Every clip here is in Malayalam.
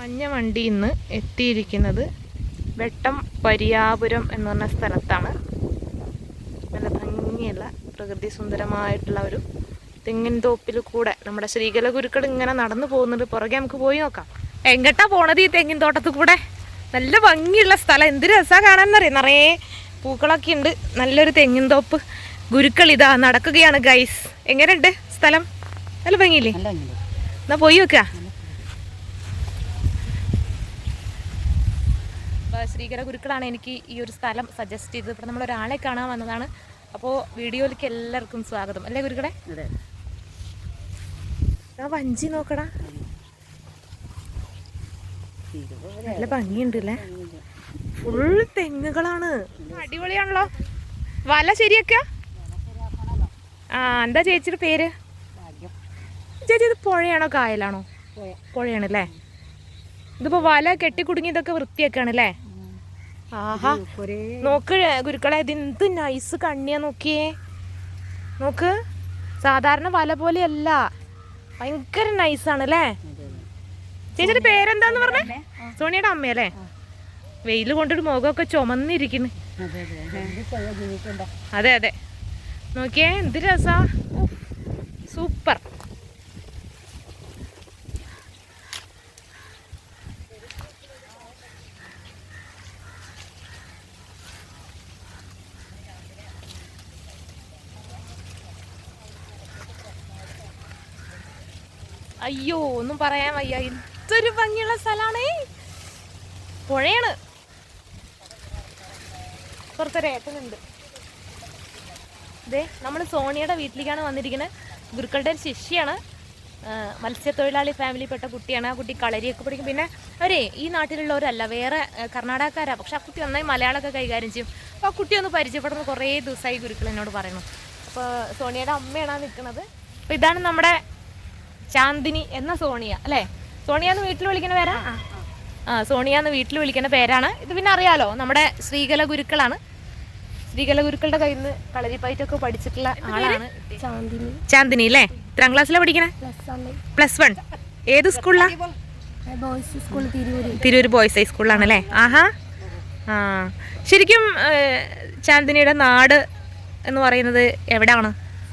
മഞ്ഞ വണ്ടി ഇന്ന് എത്തിയിരിക്കുന്നത് വെട്ടം പരിയാപുരം എന്ന് പറഞ്ഞ സ്ഥലത്താണ്. നല്ല ഭംഗിയുള്ള പ്രകൃതി സുന്ദരമായിട്ടുള്ള ഒരു തെങ്ങിൻ തോപ്പിൽ കൂടെ നമ്മുടെ ശ്രീകല ഗുരുക്കൾ ഇങ്ങനെ നടന്നു പോകുന്നുണ്ട്. പുറകെ നമുക്ക് പോയി നോക്കാം. എങ്ങട്ടാ പോണത് ഈ തെങ്ങിൻ തോട്ടത്തിൽ കൂടെ? നല്ല ഭംഗിയുള്ള സ്ഥലം. എന്ത് രസമാണ് കാണാമെന്നറിയാം നിറയെ പൂക്കളൊക്കെ ഉണ്ട്. നല്ലൊരു തെങ്ങിൻ തോപ്പ്. ഗുരുക്കൾ ഇതാ നടക്കുകയാണ് ഗൈസ് എങ്ങനെയുണ്ട് സ്ഥലം? നല്ല ഭംഗിയില്ലേ? എന്നാ പോയി നോക്കുക. ശ്രീകര ഗുരുക്കളാണ് എനിക്ക് ഈ ഒരു സ്ഥലം സജസ്റ്റ് ചെയ്തത്. ഇപ്പോൾ നമ്മൾ ഒരാളെ കാണാൻ വന്നതാണ്. അപ്പോൾ വീഡിയോയിലേക്ക് എല്ലാവർക്കും സ്വാഗതം. അല്ലേ ഗുരുക്കളെ? ആ വഞ്ചി നോക്കടാ. നല്ല ഭംഗിയുണ്ട് അല്ലേ? ഫുൾ തെങ്ങുകളാണ്. അടിപൊളിയാണല്ലോ. വല ശരിയൊക്കെ ആ എന്താ ചേച്ചിയുടെ പേര്? ചേച്ചി ഇത് പുഴയാണോ കായലാണോ? പുഴയാണല്ലേ ഇതിപ്പോ വല കെട്ടിക്കുടുങ്ങിയതൊക്കെ വൃത്തിയാക്കാണ് അല്ലേ? ആഹാ. നോക്ക് ഗുരുക്കളെ ഇതെന്ത് നൈസ് കണ്ണിയാ നോക്കിയേ. നോക്ക് സാധാരണ വല പോലെയല്ല. ഭയങ്കര നൈസാണ് അല്ലേ? ചേച്ചിയുടെ പേരെന്താന്ന് പറഞ്ഞേ? സോണിയുടെ അമ്മയല്ലേ? വെയിൽ കൊണ്ടൊരു മുഖമൊക്കെ ചുമന്നിരിക്കുന്നു അതെ അതെ നോക്കിയേ എന്ത് രസാ. സൂപ്പർ. അയ്യോ ഒന്നും പറയാൻ വയ്യ. എന്തൊരു ഭംഗിയുള്ള സ്ഥലാണേ. പുഴയാണ്. പുറത്തൊരു ഏട്ടനുണ്ട്. ദേ നമ്മൾ സോണിയുടെ വീട്ടിലേക്കാണ് വന്നിരിക്കുന്നത് ഗുരുക്കളുടെ ഒരു ശിഷ്യാണ് മത്സ്യത്തൊഴിലാളി ഫാമിലിയിൽപ്പെട്ട കുട്ടിയാണ്. ആ കുട്ടി കളരിയൊക്കെ പഠിക്കും. പിന്നെ അവരെ ഈ നാട്ടിലുള്ളവരല്ല വേറെ കർണാടകക്കാരാണ് കർണാടകക്കാരാ. പക്ഷെ ആ കുട്ടി നന്നായി മലയാളമൊക്കെ കൈകാര്യം ചെയ്യും. അപ്പോൾ ആ കുട്ടി ഒന്ന് പരിചയപ്പെടുന്ന കുറേ ദിവസമായി ഗുരുക്കൾ എന്നോട് പറയണം അപ്പോൾ സോണിയുടെ അമ്മയാണ് നിൽക്കുന്നത്. അപ്പോൾ ഇതാണ് നമ്മുടെ ചാന്ദിനി എന്ന സോണിയ അല്ലേ? സോണിയ എന്ന് വീട്ടിൽ വിളിക്കുന്ന പേരാ? ആ സോണിയ എന്ന് വീട്ടിൽ വിളിക്കുന്ന പേരാണ്. ഇത് പിന്നെ അറിയാലോ നമ്മുടെ ശ്രീകല ഗുരുക്കളാണ്. ശ്രീകല ഗുരുക്കളുടെ കയ്യിൽ നിന്ന് കളരിപ്പയറ്റൊക്കെ പഠിച്ചിട്ടുള്ള ആളാണ് ചാന്ദിനി. ചാന്ദിനി അല്ലേ? എത്രാം ക്ലാസ്സിലാണ് പഠിക്കണേ? പ്ലസ് വൺ ഏത് സ്കൂളിലാ? തിരൂർ ബോയ്സ് ഹൈസ്കൂളിലാണ് അല്ലേ ആഹാ. ആ. ശരിക്കും ചാന്ദിനിയുടെ നാട് എന്ന് പറയുന്നത് എവിടെയാണ്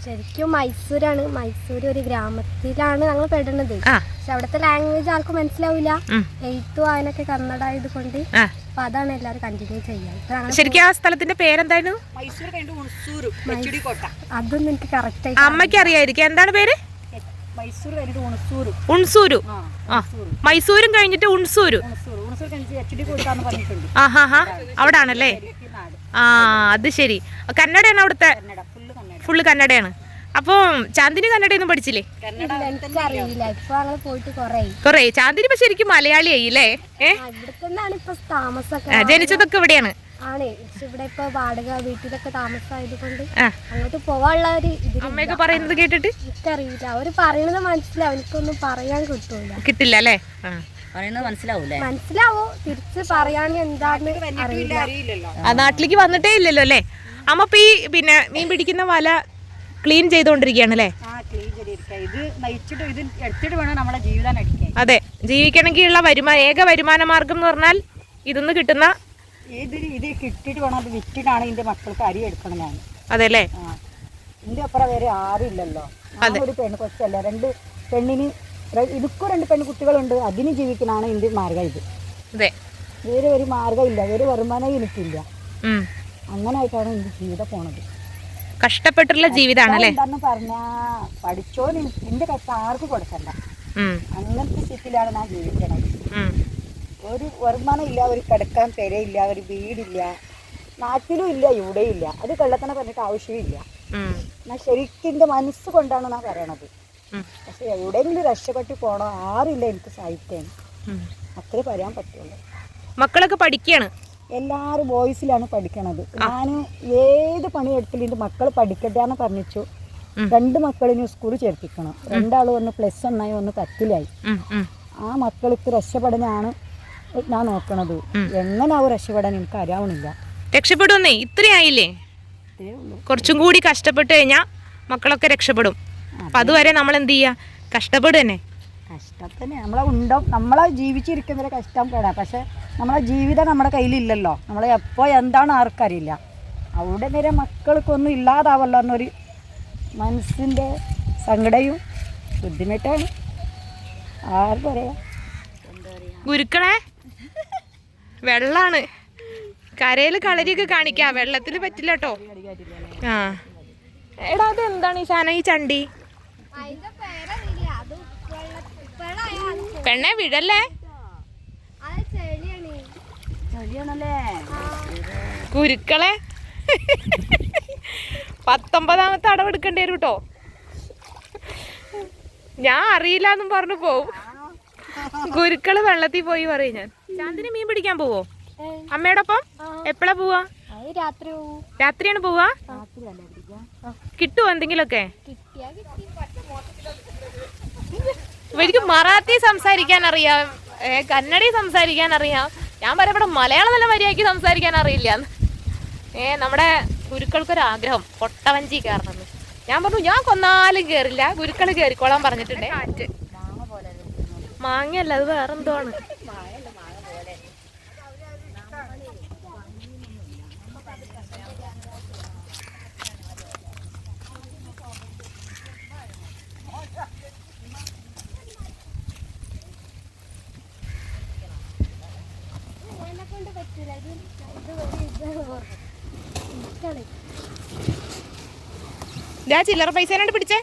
ശരിക്കും മൈസൂരാണ്. മൈസൂർ ഒരു ഗ്രാമത്തിലാണ് ഞങ്ങൾ പെടുന്നത് പക്ഷെ അവിടുത്തെ ലാംഗ്വേജ് ആർക്കും മനസ്സിലാവില്ല എഴുത്തു വായനൊക്കെ അതിനൊക്കെ കന്നഡ ആയതുകൊണ്ട് അപ്പൊ അതാണ് എല്ലാവരും കണ്ടിന്യൂ ചെയ്യാൻ ശരിക്കും ആ സ്ഥലത്തിന്റെ പേരെന്തായിരുന്നു? അതൊന്നും എനിക്ക് കറക്റ്റ് ആയി അമ്മയ്ക്ക് അറിയായിരിക്കും. എന്താണ് പേര്? ഉൺസൂരു ആ ആ. മൈസൂരും കഴിഞ്ഞിട്ട് ഉൺസൂരു ആഹാ ഹാ അവിടെ ആണല്ലേ ആ അത് ശരി. കന്നഡയാണ് അവിടുത്തെ? കന്നഡ. ഫുള്ള് കന്നഡയാണ്. അപ്പോ ചാന്ദിനി കന്നഡയൊന്നും പഠിച്ചില്ലേ? കൊറേ. കുറേ. ചാന്ദിനി ഇപ്പൊ ശരിക്കും മലയാളിയായി അല്ലേ ഏ? ഇവിടെ തന്നെയാണ് ഇപ്പൊ താമസമൊക്കെ ആ, ജനിച്ചതൊക്കെ ഇവിടെയാണ്. ആണ്. പക്ഷെ ഇവിടെ വാടക വീട്ടിലൊക്കെ താമസമായത് കൊണ്ട് അങ്ങോട്ട് പോവാനുള്ള ഒരു ഇതിൽ അമ്മയൊക്കെ പറയുന്നത് കേട്ടിട്ട്? എനിക്കറിയില്ല. അവർ പറയുന്നത് മനസ്സിലാവും. എനിക്കൊന്നും പറയാൻ കിട്ടൂല. കിട്ടില്ല അല്ലേ? പറയുന്നത് മനസ്സിലാവൂലേ? മനസ്സിലാവോ? തിരിച്ച് പറയാൻ എന്താന്ന് അറിയില്ല. ആ നാട്ടിലേക്ക് വന്നിട്ടേ ഇല്ലല്ലോ അല്ലേ? അമ്മ ഈ പിന്നെ മീൻ പിടിക്കുന്ന വല ക്ലീൻ ചെയ്തുകൊണ്ടിരിക്കുകയാണ് അല്ലേ അതെ ജീവിക്കണമെങ്കിലുള്ള വരുമാനം ഏക വരുമാന മാർഗം എന്ന് പറഞ്ഞാൽ ഇതൊന്ന് കിട്ടുന്ന ഇത് കിട്ടിയിട്ട് വേണം അത് വിറ്റിട്ടാണ് എന്റെ മക്കൾക്ക് അരി എടുക്കണം ഞാൻ. അതെ അല്ലേ ആ എന്റെ അപ്പുറം വേറെ ആരുമില്ലല്ലോ ഒരു പെണ്ണ് രണ്ട് പെണ്ണിന് രണ്ട് പെൺകുട്ടികളുണ്ട് അതിന് ജീവിക്കണാണ് എന്റെ മാർഗം ഇത്. വേറെ ഒരു മാർഗമില്ല വേറെ വരുമാനം എനിക്കില്ല. ഉം. അങ്ങനെ ആയിട്ടാണ് എന്റെ ജീവിതം പോണത്. കഷ്ടപ്പെട്ടുള്ള ജീവിതമാണ് അല്ലേ എന്താന്ന് പറഞ്ഞാ പഠിച്ചോ എന്റെ കഷ്ടം ആർക്കും കൊടുക്കണ്ട. അങ്ങനത്തെ സ്ഥിതിയിലാണ് ഞാൻ ജീവിക്കണത്. ഒരു വരുമാനം ഇല്ല ഒരു കിടക്കാൻ പെരയില്ല ഒരു വീടില്ല നാട്ടിലും ഇല്ല ഇവിടെയും ഇല്ല. അത് കള്ളത്തനെ പറഞ്ഞിട്ട് ആവശ്യമില്ല ഞാൻ ശരിക്കും എന്റെ മനസ്സ് കൊണ്ടാണ് ഞാൻ പറയണത്. പക്ഷെ എവിടെയെങ്കിലും രക്ഷപ്പെട്ട് പോണോ ആരില്ല എനിക്ക് സാഹിത്യം. അത്രേ പറയാൻ പറ്റുള്ളൂ. മക്കളൊക്കെ പഠിക്കുകയാണ് എല്ലാവരും ബോയ്സിലാണ് പഠിക്കണത്. ഞാൻ ഏത് പണി എടുത്തില്ല എന്റെ മക്കൾ പഠിക്കട്ടെ എന്ന് പറഞ്ഞു രണ്ട് മക്കളിനും സ്കൂളിൽ ചേർപ്പിക്കണം. രണ്ടാളും ഒന്ന് പ്ലസ് ഒന്നായി ഒന്ന് പത്തിലായി. ആ മക്കൾക്ക് രക്ഷപ്പെടാനാണ് ഞാൻ നോക്കണത്. എങ്ങനെയാവും രക്ഷപ്പെടാൻ എനിക്ക് അറിയാവണില്ല രക്ഷപ്പെടുമെന്നേ ഇത്രയായില്ലേ? കുറച്ചും കൂടി കഷ്ടപ്പെട്ട് കഴിഞ്ഞാൽ മക്കളൊക്കെ രക്ഷപ്പെടും. അപ്പം അതുവരെ നമ്മൾ എന്ത് ചെയ്യാ കഷ്ടപ്പെടുക തന്നെ കഷ്ടത്തിന് നമ്മളെ ഉണ്ടോ? നമ്മളെ ജീവിച്ചിരിക്കുന്നവരെ കഷ്ടം പക്ഷെ നമ്മളെ ജീവിതം നമ്മുടെ കയ്യിലില്ലല്ലോ. നമ്മൾ എപ്പോൾ എന്താണ് ആർക്കറിയില്ല അവിടെ നേരെ മക്കൾക്കൊന്നും ഇല്ലാതാവല്ലോ എന്നൊരു മനസ്സിന്റെ സങ്കടയും ബുദ്ധിമുട്ടാണ്. ആര് പറയാ ഗുരുക്കളെ വെള്ളാണ്. കരയിൽ കളരിയൊക്കെ കാണിക്കാം. വെള്ളത്തിൽ പറ്റില്ല കേട്ടോ ആ. എടാ അത് എന്താണ് ഈ സാധനം ഈ ചണ്ടി? പെണ്ണെ ചെളിയാണ് ഗുരുക്കളെ. പത്തൊമ്പതാമത്തെ അടവെടുക്കേണ്ടി വരും കേട്ടോ ഞാൻ അറിയില്ല എന്നും പറഞ്ഞു പോവും. ഗുരുക്കൾ വെള്ളത്തിൽ പോയി പറയും ഞാൻ. ചാന്തിന് മീൻ പിടിക്കാൻ പോവോ? അമ്മയോടൊപ്പം? എപ്പോഴാ പോവാ? രാത്രിയാണ് പോവാ? കിട്ടുമോ എന്തെങ്കിലുമൊക്കെ? കിട്ടിയാ കിട്ടി. എനിക്ക് മറാത്തി സംസാരിക്കാൻ അറിയാം. കന്നഡി സംസാരിക്കാൻ അറിയാം. ഞാൻ പറയാം ഇവിടെ മലയാളം നല്ല മര്യാദയ്ക്ക് സംസാരിക്കാൻ അറിയില്ല. ഏ നമ്മുടെ ഗുരുക്കൾക്കൊരാഗ്രഹം കൊട്ടവഞ്ചി കയറണമെന്ന്. ഞാൻ പറഞ്ഞു ഞാൻ കൊന്നാലും കയറില്ല ഗുരുക്കൾ കയറിക്കോളാൻ പറഞ്ഞിട്ടുണ്ടേ. മാങ്ങയല്ല അത് വേറെന്തോ ആണ് എന്നെ കൊണ്ട് പറ്റൂല ഇത് ഇത് ഒരു ഇതാണ് പറഞ്ഞത്. ഇതാണ്. ഞാൻ ചില്ലറ പൈസ രണ്ട് പിടിച്ചേ.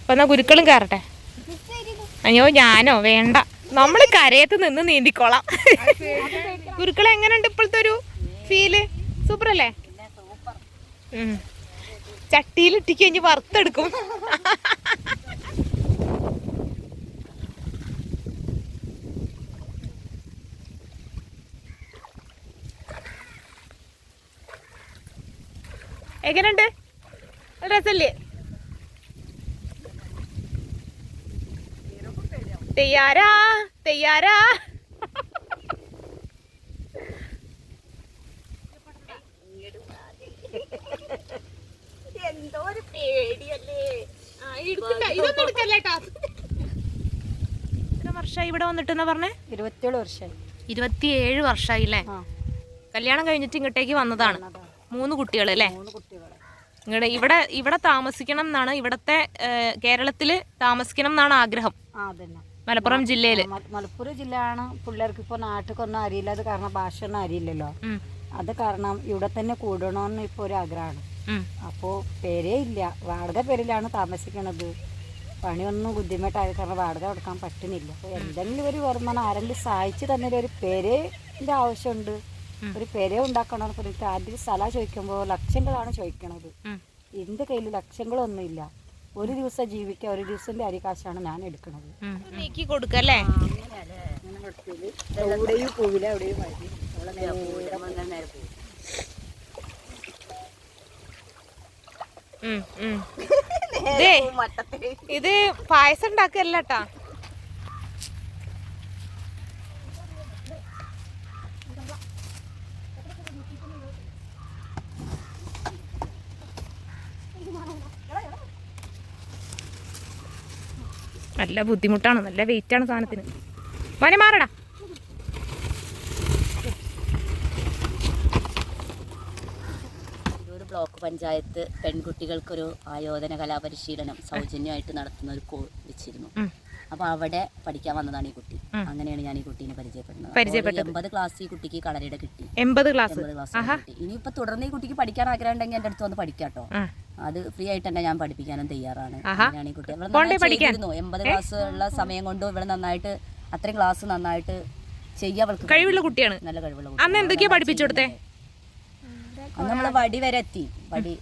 അപ്പൊ എന്നാ ഗുരുക്കളും കയറട്ടെ. അയ്യോ ഞാനോ? വേണ്ട. നമ്മൾ കരയത്ത് നിന്ന് നീന്തിക്കോളാം. ഗുരുക്കൾ എങ്ങനെയുണ്ട് ഇപ്പോഴത്തെ ഒരു ഫീൽ സൂപ്പർ അല്ലേ ചട്ടിയിൽ ഇട്ടിക്കഴിഞ്ഞ് കഴിഞ്ഞ് വറുത്തെടുക്കും. എങ്ങനെയുണ്ട്? രസല്ലേ തെയ്യാരാ തയ്യാറാ. എന്തോ ഒരു പേടിയല്ലേ. ഇതൊന്നും എടുക്കല്ലേട്ടാ എത്ര വർഷമായി ഇവിടെ വന്നിട്ടെന്നാ പറഞ്ഞേ? ഇരുപത്തിയേഴ് വർഷമായി ഇരുപത്തിയേഴ് വർഷമായില്ലേ കല്യാണം കഴിഞ്ഞിട്ട് ഇങ്ങോട്ടേക്ക് വന്നതാണ്. മൂന്ന് കുട്ടികൾ അല്ലേ? മൂന്ന് ഇങ്ങടെ ഇവിടെ ഇവിടെ താമസിക്കണം എന്നാണ് ഇവിടത്തെ കേരളത്തിൽ താമസിക്കണം എന്നാണ് ആഗ്രഹം. ആ അതന്നെ. മലപ്പുറം ജില്ലയിൽ. മ- മലപ്പുറം ജില്ലയാണ്. പിള്ളേർക്ക് ഇപ്പോൾ നാട്ടിലൊന്നും അറിയില്ല അത് കാരണം ഭാഷ ഒന്നും അറിയില്ലല്ലോ അത് കാരണം ഇവിടെ തന്നെ കൂടണമെന്ന് ഇപ്പോൾ ഒരു ആഗ്രഹമാണ്. അപ്പോ അപ്പോൾ പേരേ ഇല്ല. വാടക പേരിലാണ് താമസിക്കണത്. പണിയൊന്നും ബുദ്ധിമുട്ടായത് കാരണം വാടക കൊടുക്കാൻ പറ്റുന്നില്ല. അപ്പോൾ എന്തെങ്കിലും ഒരു വരുമാനം ആരെങ്കിലും സഹായിച്ച് തന്നെ ഒരു പേരേന്റെ ആവശ്യമുണ്ട്. ഒരു പെര ഉണ്ടാക്കണം പറഞ്ഞിട്ട് ആദ്യം സ്ഥലം ചോദിക്കുമ്പോൾ ലക്ഷങ്ങളാണ് ചോദിക്കണത്. എന്റെ കയ്യിൽ ലക്ഷങ്ങളൊന്നുമില്ല. ഒരു ദിവസം ജീവിക്കുക ഒരു ദിവസത്തിന്റെ അരികാശാണ് ഞാൻ എടുക്കുന്നത് നീക്കി കൊടുക്കല്ലേ എവിടെയും പോവില്ല എവിടെയും. ഇതേ ഇത് പായസം ഉണ്ടാക്കല്ല ട്ടാ. നല്ല ബുദ്ധിമുട്ടാണ് നല്ല വെയിറ്റ് ആണ് സാധനത്തിന്. വന മാറടാ. ബ്ലോക്ക് പഞ്ചായത്ത് പെൺകുട്ടികൾക്കൊരു ആയോധന കലാപരിശീലനം സൗജന്യമായിട്ട് നടത്തുന്ന ഒരു കോൾ വെച്ചിരുന്നു. അപ്പൊ അവിടെ പഠിക്കാൻ വന്നതാണ് ഈ കുട്ടി. അങ്ങനെയാണ് ഞാൻ ഈ കുട്ടീനെ പരിചയപ്പെടുന്നത്. പരിചയപ്പെട്ടത്. എൺപത് ക്ലാസ് ഈ കുട്ടിക്ക് കളരിയുടെ കിട്ടി. എൺപത് ക്ലാസ് എൺപത് ക്ലാസ് ഇനിയിപ്പോ ഇനിയിപ്പോൾ തുടർന്ന് ഈ കുട്ടിക്ക് പഠിക്കാൻ ആഗ്രഹം ഉണ്ടെങ്കിൽ എന്റെ അടുത്ത് വന്ന് പഠിക്കാട്ടോ. അത് ഫ്രീ ആയിട്ട് തന്നെ ഞാൻ പഠിപ്പിക്കാനും തയ്യാറാണ്. അങ്ങനെയാണ് ഈ കുട്ടി. ഇവിടെ പോണ്ടേ നന്നായി പഠിക്കാൻ? ചെയ്തിരുന്നു. എൺപത് ക്ലാസ് ഉള്ള സമയം കൊണ്ട് ഇവിടെ നന്നായിട്ട് അത്രയും ക്ലാസ് നന്നായിട്ട് ചെയ്യാൻ കഴിവുള്ള കുട്ടിയാണ്. നല്ല കഴിവുള്ള അന്ന് എന്തൊക്കെയാ പഠിപ്പിച്ചു കൊടുത്തേ? അന്ന് നമ്മൾ വടി വരെ എത്തി. വടി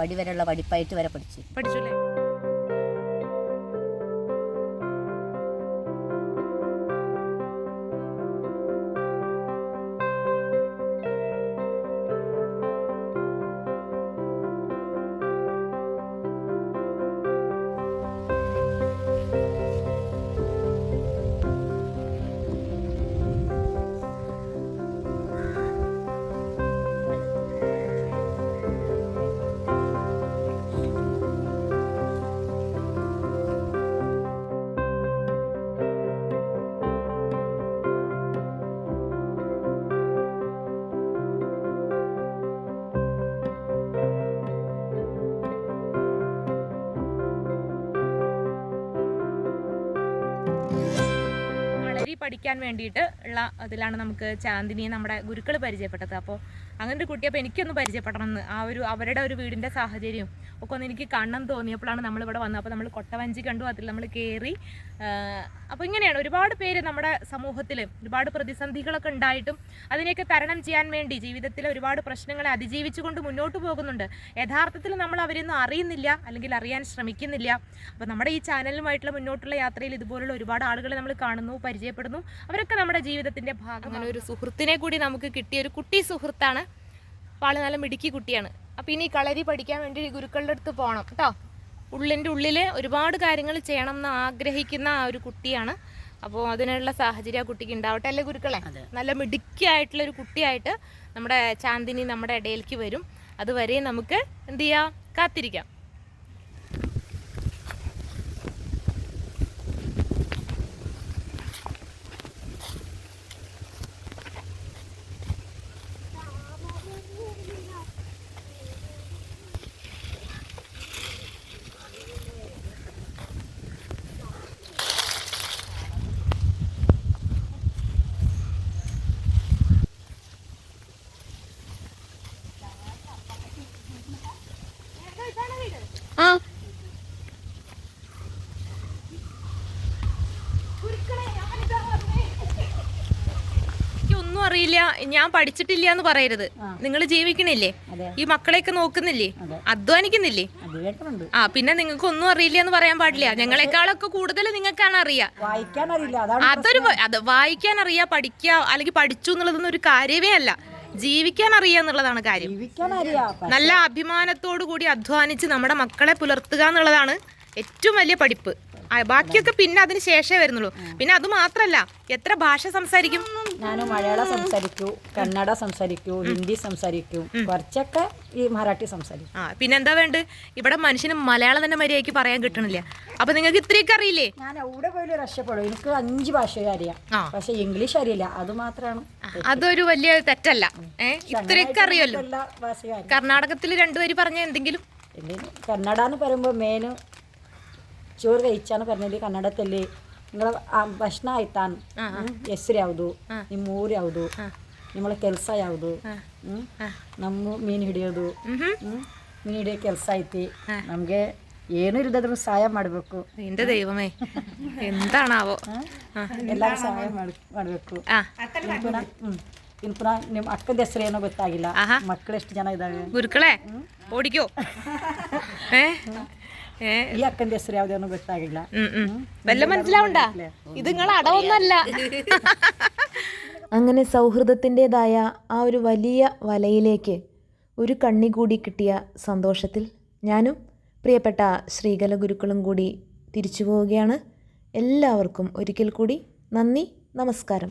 വടി വരെയുള്ള വടിപ്പയറ്റ് വരെ പഠിച്ചു. പഠിച്ചല്ലേ പഠിക്കാൻ വേണ്ടിയിട്ട് ഉള്ള അതിലാണ് നമുക്ക് ചാന്ദിനിയെ നമ്മുടെ ഗുരുക്കൾ പരിചയപ്പെട്ടത്. അപ്പോൾ അങ്ങനെ ഒരു കുട്ടി അപ്പോൾ എനിക്കൊന്ന് പരിചയപ്പെടണം എന്ന് ആ ഒരു അവരുടെ ഒരു വീടിന്റെ സാഹചര്യം ഒക്കെ ഒന്ന് എനിക്ക് കാണണം തോന്നിയപ്പോഴാണ് നമ്മളിവിടെ വന്നത്. അപ്പോൾ നമ്മൾ കൊട്ടവഞ്ചി കണ്ടു അതിൽ നമ്മൾ കയറി അപ്പോൾ ഇങ്ങനെയാണ്. ഒരുപാട് പേര് നമ്മുടെ സമൂഹത്തിൽ ഒരുപാട് പ്രതിസന്ധികളൊക്കെ ഉണ്ടായിട്ടും അതിനെയൊക്കെ തരണം ചെയ്യാൻ വേണ്ടി ജീവിതത്തിൽ ഒരുപാട് പ്രശ്നങ്ങളെ അതിജീവിച്ചുകൊണ്ട് മുന്നോട്ട് പോകുന്നുണ്ട്. യഥാർത്ഥത്തിൽ നമ്മൾ അവരൊന്നും അറിയുന്നില്ല അല്ലെങ്കിൽ അറിയാൻ ശ്രമിക്കുന്നില്ല. അപ്പോൾ നമ്മുടെ ഈ ചാനലുമായിട്ടുള്ള മുന്നോട്ടുള്ള യാത്രയിൽ ഇതുപോലുള്ള ഒരുപാട് ആളുകളെ നമ്മൾ കാണുന്നു പരിചയപ്പെടുന്നു. അവരൊക്കെ നമ്മുടെ ജീവിതത്തിന്റെ ഭാഗം ഒരു സുഹൃത്തിനെ കൂടി നമുക്ക് കിട്ടിയ ഒരു കുട്ടി സുഹൃത്താണ് അപ്പോൾ ആൾ നല്ല മിടുക്കി കുട്ടിയാണ്. അപ്പോൾ ഇനി കളരി പഠിക്കാൻ വേണ്ടി ഗുരുക്കളുടെ അടുത്ത് പോകണം കേട്ടോ. ഉള്ളിന്റെ ഉള്ളിൽ ഒരുപാട് കാര്യങ്ങൾ ചെയ്യണം എന്ന് ആഗ്രഹിക്കുന്ന ആ ഒരു കുട്ടിയാണ്. അപ്പോൾ അതിനുള്ള സാഹചര്യം ആ കുട്ടിക്ക് ഉണ്ടാവട്ടെ അല്ലേ ഗുരുക്കളെ. നല്ല മിടുക്കിയായിട്ടുള്ള ഒരു കുട്ടിയായിട്ട് നമ്മുടെ ചാന്ദിനി നമ്മുടെ ഇടയിലേക്ക് വരും. അതുവരെ നമുക്ക് എന്ത് ചെയ്യാം? കാത്തിരിക്കാം ആ ഒന്നും അറിയില്ല ഞാൻ പഠിച്ചിട്ടില്ല എന്ന് പറയരുത് നിങ്ങൾ ജീവിക്കണില്ലേ? ഈ മക്കളെയൊക്കെ നോക്കുന്നില്ലേ? അധ്വാനിക്കുന്നില്ലേ? ആ പിന്നെ നിങ്ങൾക്ക് ഒന്നും അറിയില്ല എന്ന് പറയാൻ പാടില്ല ഞങ്ങളെക്കാളൊക്കെ കൂടുതൽ നിങ്ങൾക്കാണ് അറിയാ അതൊരു അത് വായിക്കാൻ അറിയാ പഠിക്കുക അല്ലെങ്കിൽ പഠിച്ചു എന്നുള്ളതൊന്നും ഒരു കാര്യമേ അല്ല. ജീവിക്കാൻ അറിയാ എന്നുള്ളതാണ് കാര്യം. നല്ല അഭിമാനത്തോടു കൂടി അധ്വാനിച്ച് നമ്മുടെ മക്കളെ പുലർത്തുക എന്നുള്ളതാണ് ഏറ്റവും വലിയ പഠിപ്പ്. ബാക്കിയൊക്കെ പിന്നെ അതിന് ശേഷമേ വരുന്നുള്ളൂ. പിന്നെ അത് മാത്രല്ല എത്ര ഭാഷ സംസാരിക്കും? ഞാൻ മലയാളം സംസാരിക്കൂ കന്നഡ സംസാരിക്കൂ ഹിന്ദി സംസാരിക്കൂ കുറച്ചൊക്കെ ഈ മറാഠി സംസാരിക്കും. ആ പിന്നെ എന്താ വേണ്ട ഇവിടെ മനുഷ്യന് മലയാളം തന്നെ മര്യാദയ്ക്ക് പറയാൻ കിട്ടണില്ല. അപ്പൊ നിങ്ങൾക്ക് ഇത്രയൊക്കെ അറിയില്ലേ? ഞാൻ എവിടെ പോലും രക്ഷപ്പെടും. എനിക്ക് അഞ്ച് ഭാഷയും അറിയാം. പക്ഷെ ഇംഗ്ലീഷ് അറിയില്ല. അത് മാത്രമാണ് അതൊരു വലിയ തെറ്റല്ല. ഏഹ് ഇത്രയൊക്കെ അറിയല്ലോ കർണാടകത്തിൽ രണ്ടുപേര് പറഞ്ഞ എന്തെങ്കിലും? കന്നഡ എന്ന് പറയുമ്പോൾ മെയിൻ ಜೋರ್ಗೆ ಇಚ್ಛಾನು ಕರ್ನಲ್ಲಿ ಕನ್ನಡದಲ್ಲಿ ಆ ಭಾಷಣ ಆಯ್ತಾನ. ಹೆಸ್ರು ಯಾವುದು? ನಿಮ್ಮ ಊರು ಯಾವುದು? ನಿಮ್ಮಳ ಕೆಲಸ ಯಾವುದು? ನಮ್ಮ ಮೀನು ಹಿಡಿಯೋದು. ಮೀನು ಹಿಡಿಯೋ ಕೆಲಸ ಐತಿ. ನಮಗೆ ಏನು ಇಲ್ಲದಾದ್ರೂ ಸಹಾಯ ಮಾಡಬೇಕು. ಎಂತ ದೈವಮೇ. ಎಂತ ನಾವು? ಸಹಾಯ ಮಾಡಬೇಕು. ಇನ್ನು ಪುನಃ ನಿಮ್ಮ ಅಕ್ಕದ ಹೆಸರು ಏನೋ ಗೊತ್ತಾಗಿಲ್ಲ. ಮಕ್ಕಳು ಎಷ್ಟು ಜನ ಇದ್ದಾವೆ ಗುರುಕಳೆ ಓಡಿಗೋ ഈ അക്കന്റെ ഒന്നും വെട്ടാകില്ല വല്ല മനസ്സിലാവണ്ട? ഇത് നിങ്ങൾ അടവൊന്നല്ല അങ്ങനെ സൗഹൃദത്തിന്റെതായ ആ ഒരു വലിയ വലയിലേക്ക് ഒരു കണ്ണി കൂടി കിട്ടിയ സന്തോഷത്തിൽ ഞാനും പ്രിയപ്പെട്ട ശ്രീകല ഗുരുക്കളും കൂടി തിരിച്ചു പോവുകയാണ്. എല്ലാവർക്കും ഒരിക്കൽ കൂടി നന്ദി നമസ്കാരം.